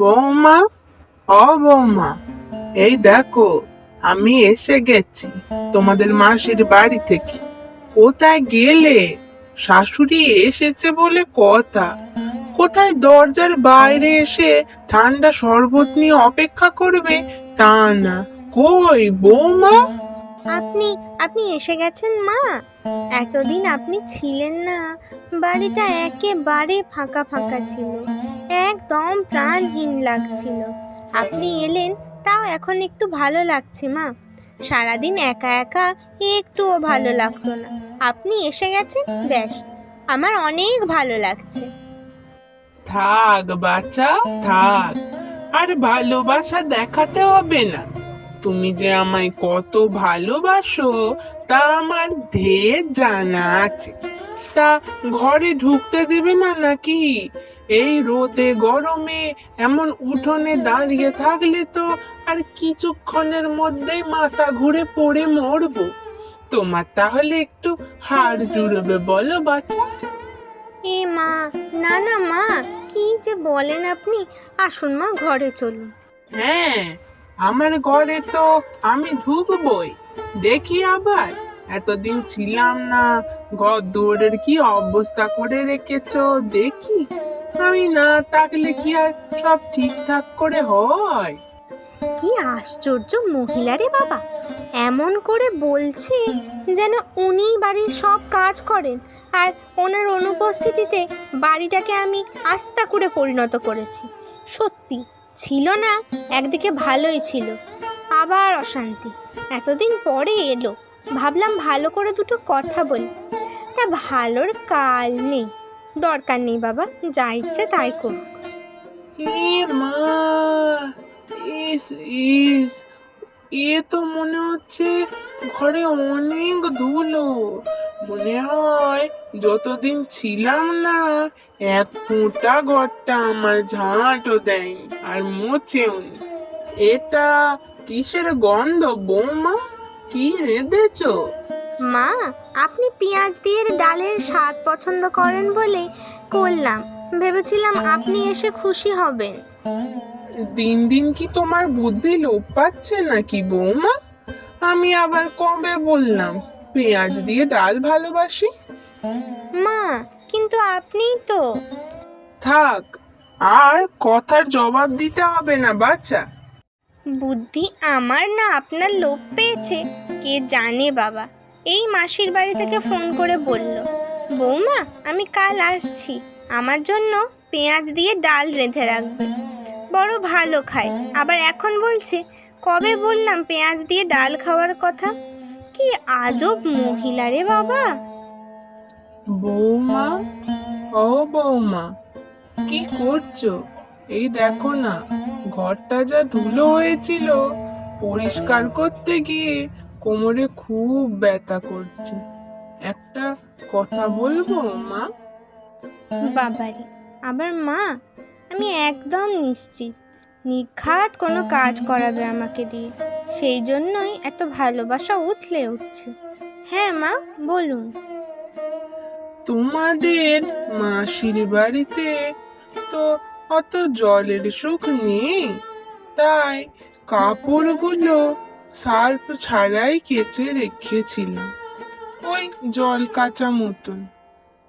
বৌমা ও বৌমা, এই দেখো, আমি এসে গেছি তোমাদের মাসির বাড়ি থেকে। কোথায় গেলে? শাশুড়ি এসেছে বলে কথা। কোথায় দরজার বাইরে এসে ঠান্ডা শরবত নিয়ে অপেক্ষা করবে? তা না, কই বৌমা? আপনি আপনি এসে গেছেন মা। এতদিন আপনি ছিলেন না। বাড়িটা একেবারে ফাঁকা ফাঁকা ছিল। একদম প্রাণহীন লাগছিল। আপনি এলেন, তাও এখন একটু ভালো লাগছে মা। সারাদিন একা একা একটুও ভালো লাগতো না। আপনি এসে গেছেন? ব্যাস আমার অনেক ভালো লাগছে। থাক বাচ্চা থাক। আর ভালোবাসা দেখাতে হবে না। তুমি যে আমায় কত ভালোবাসো তা আমার ঢের জানা আছে। তা ঘরে ঢুকতে দেবে না নাকি? এই রোদে গরমে এমন উঠোনে দাঁড়িয়ে থাকলে তো আর কিছুক্ষণের মধ্যেই মাথা ঘুরে পড়ে মরবো। তোমার তাহলে একটু হাড় জুড়বে বলো বাচ্চা এ মা না না মা কি যে বলেন আপনি? আসুন মা ঘরে চলুন। হ্যাঁ আমার ঘরে তো আমি ঢুকবই। দেখি আবার। এতদিন ছিলাম না, ঘর দুয়ারের কি অবস্থা করে রেখেছ দেখি। আমি না থাকলে কি আর সব ঠিকঠাক করে হয়? কি আশ্চর্য মহিলা রে বাবা। এমন করে বলছে যেন উনি বাড়ির সব কাজ করেন আর ওনার অনুপস্থিতিতে বাড়িটাকে আমি আস্তা করে পরিণত করেছি। সত্যি, ছিল না, একদিকে ভালোই ছিল। আবার অশান্তি। এতদিন পরে এলো। ভাবলাম ভালো করে দুটো কথা বলি। তা ভালোর কাল নেই। দরকার নেই বাবা, যা ইচ্ছে তাই করুক। এ মা, ইস ইস, এ তো মনে হচ্ছে ঘরে অনেক ধুলো। মনে হয় যতদিন ছিলাম না, এক ফোঁটা ঘরটা আমার ঝাঁটও দেয় আর মোচেও। এটা কিসের গন্ধ বৌমা? কি রেঁধেছো? মা আপনি পেঁয়াজ দিয়ে ডালের স্বাদ পছন্দ করেন বলে করলাম। ভেবেছিলাম আপনি এসে খুশি হবেন। দিন দিন কি তোমার বুদ্ধি লোপ পাচ্ছে নাকি বৌমা? আমি আবার কবে বললাম পেঁয়াজ দিয়ে ডাল ভালোবাসি? মা কিন্তু আপনিই তো। থাক আর কথার জবাব দিতে হবে না বাচ্চা। বুদ্ধি আমার না আপনার লোভ পেয়েছে। কে জানে বাবা। এই মাসির বাড়ি থেকে ফোন করে বলল, বৌমা, আমি কাল আসছি। আমার জন্য পেঁয়াজ দিয়ে ডাল রেঁধে রাখবে। বড় ভালো খায়। আবার এখন বলছে, কবে বললাম পেঁয়াজ দিয়ে ডাল খাওয়ার কথা? কি আজব মহিলা রে বাবা। বৌমা, ও বৌমা, কি করছ? এই দেখো না ঘরটা যা ধুলো হয়েছিল পরিষ্কার করতে গিয়ে কোমরে খুব ব্যথা করছে। একটা কথা বলব মা? বাবারে আবার মা? আমি একদম নিশ্চিত। নিখাত কোনো কাজ করাবে আমাকে দিয়ে। সেই জন্যই এত ভালোবাসা উঠলে উঠছে। হ্যাঁ মা বলুন। তোমাদের মাসির বাড়িতে তো অত জলের সুখ নেই। তাই কাপড়গুলো সার্ফ ছাড়াই কেচে রেখেছিলাম। ওই জল কাঁচা মতন।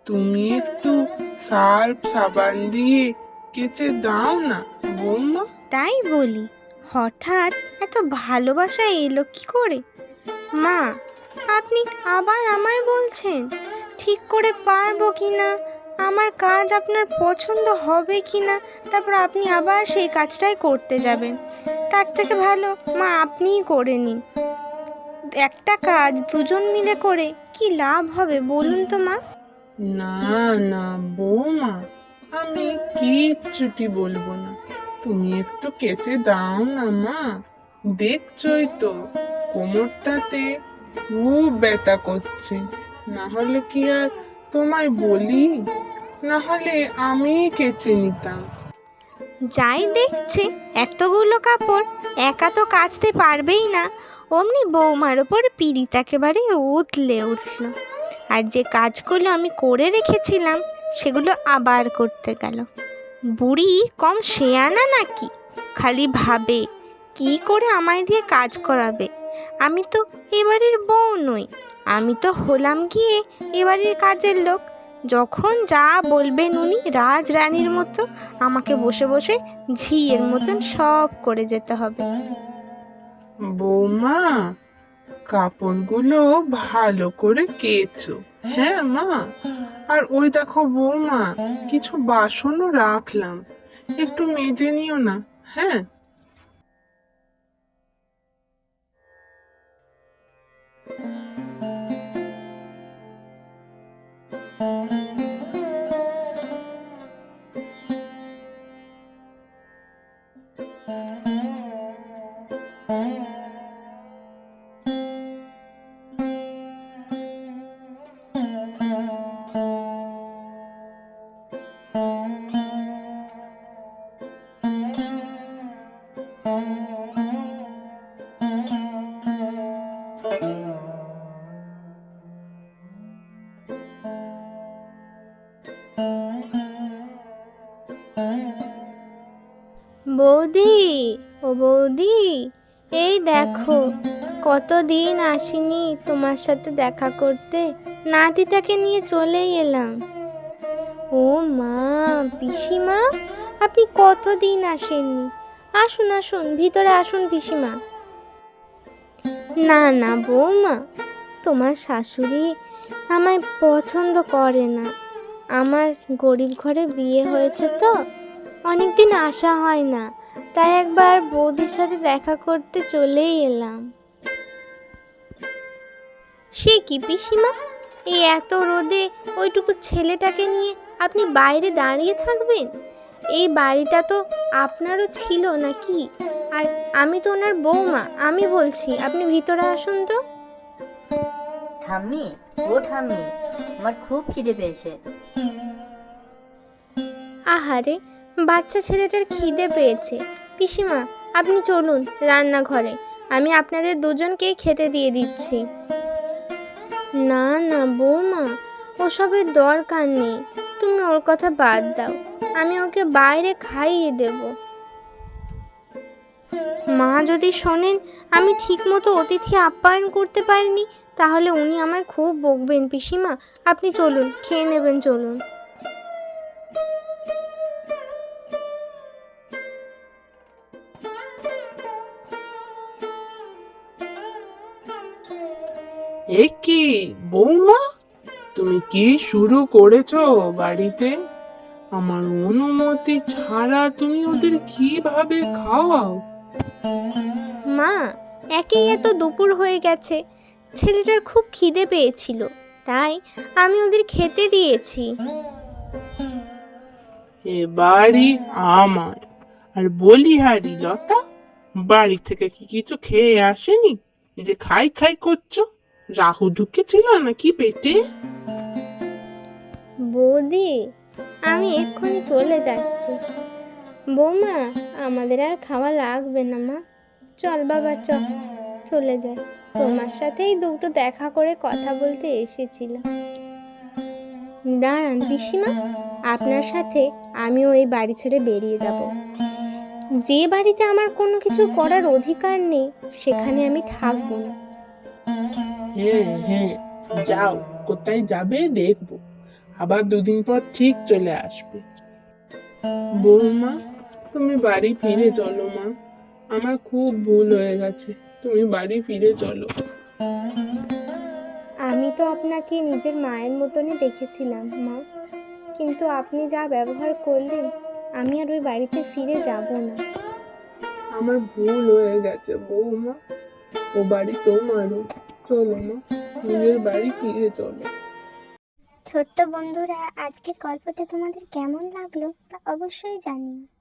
তুমি একটু সার্ফ সাবান দিয়ে কেচে দাও না, বৌমা। তাই বলি, হঠাৎ এত ভালোবাসা এলো কি করে? মা, আপনি আবার আমায় বলছেন, ঠিক করে পারব কি না আমার কাজ আপনার পছন্দ হবে কি না, তারপর আপনি আবার সেই কাজটাই করতে যাবেন। তার থেকে ভালো, মা আপনিই করে নিন। একটা কাজ দুজন মিলে করে কি লাভ হবে বলুন তো মা? না না, বৌমা, আমি কিচ্ছুটি বলব না। তুমি একটু কেচে দাও না মা। দেখছই তো, কোমরটাতে খুব ব্যথা করছে। না হলে কি আর তোমায় বলি না হলে আমি কেচে নিতাম। যাই দেখছে, এতগুলো কাপড় একা তো কাচতে পারবেই না। অমনি বৌমার ওপর পিড়িত একেবারে উতলে উঠল। আর যে কাজগুলো আমি করে রেখেছিলাম, সেগুলো আবার করতে গেল। বুড়ি, কম শেয়ানা নাকি? খালি ভাবে, কি করে আমায় দিয়ে কাজ করাবে? আমি তো এবাড়ির বউ নই। আমি তো হলাম গিয়ে এবাড়ির কাজের লোক। যখন যা বলবেন উনি রাজ রানীর মতো, আমাকে বসে বসে ঝিয়ের মতন সব করে যেতে হবে। বৌমা, কাপড়গুলো ভালো করে কেচো। হ্যাঁ মা? আর ওই দেখো বৌমা, কিছু বাসনও রাখলাম। একটু মেজে নিও না। হ্যাঁ? বৌদি, ও বৌদি, এই দেখো, কতদিন আসিনি তোমার সাথে দেখা করতে। নাতিটাকে নিয়ে চলেই এলাম। ও মা, পিসিমা, আপনি কতদিন আসেননি? আসুন আসুন, ভিতরে আসুন পিসিমা। না না, বৌমা, তোমার শাশুড়ি আমায় পছন্দ করে না। আমার গরিব ঘরে বিয়ে হয়েছে তো, অনেকদিন আসা হয় না, তাই একবার বৌদির সাথে দেখা করতে চলেই এলাম। সে কি পিসিমা? এই এত রোদে ওইটুকু ছেলেটাকে নিয়ে আপনি বাইরে দাঁড়িয়ে থাকবেন? এই বাড়িটা তো আপনারও ছিল নাকি? আর আমি তো ওনার বৌমা আমি বলছি আপনি ভিতরে আসুন তো। ঠাম্মি ও ঠাম্মি আমার খুব খিদে পেয়েছে। আহারে বাচ্চা ছেলেটার খিদে পেয়েছে। পিসিমা আপনি চলুন রান্নাঘরে আমি আপনাদের দুজনকেই খেতে দিয়ে দিচ্ছি। না না বৌমা ওসবের দরকার নেই। তুমি ওর কথা বাদ দাও। আমি ওকে বাইরে খাইয়ে দেব। মা যদি শোনেন, আমি ঠিকমতো অতিথি আপ্যায়ন করতে পারিনি, তাহলে উনি আমায় খুব বকবেন পিসিমা। আপনি চলুন, খেয়ে নেবেন, চলুন। এ কি, বৌমা? তুমি কি শুরু করেছ বাড়িতে? আমার অনুমতি ছাড়া তুমি ওদের কীভাবে খাওয়াও? মা একেই এত দুপুর হয়ে গেছে। ছেলেটার খুব খিদে পেয়েছিল তাই আমি ওদের খেতে দিয়েছি। এ বাড়ি আমার। আর বলি হারি লতা বাড়ি থেকে কি কিছু খেয়ে আসেনি? যে খাই খাই করছ? রাহু ঢুকেছিল নাকি পেটে? বৌদি, আমি এক্ষুনি চলে যাচ্ছি। বৌমা, আমাদের আর খাওয়া লাগবে না মা। চল বাবা চল চলে যাই। তোমার সাথেই দুটো দেখা করে কথা বলতে এসেছিলাম। দাঁড়ান পিসিমা, আপনার সাথে আমিও এই বাড়ি ছেড়ে বেরিয়ে যাব। যে বাড়িতে আমার কোনো কিছু করার অধিকার নেই, সেখানে আমি থাকব না। হ্যাঁ হ্যাঁ যাও, কোথায় যাবে দেখব। আবার দুদিন পর ঠিক চলে আসবে। বৌমা তুমি বাড়ি ফিরে চলো মা। আমার খুব ভুল হয়ে গেছে তুমি বাড়ি ফিরে চলো। আমি তো আপনাকে নিজের মায়ের মতনই দেখেছিলাম মা। কিন্তু আপনি যা ব্যবহার করলেন আমি আর ওই বাড়িতে ফিরে যাব না। আমার ভুল হয়ে গেছে বৌমা। ও বাড়ি তোমারও। চলো মা নিজের বাড়ি ফিরে চলো। ছোট্ট বন্ধুরা আজকের গল্পটা তোমাদের কেমন লাগল তা অবশ্যই জানিও।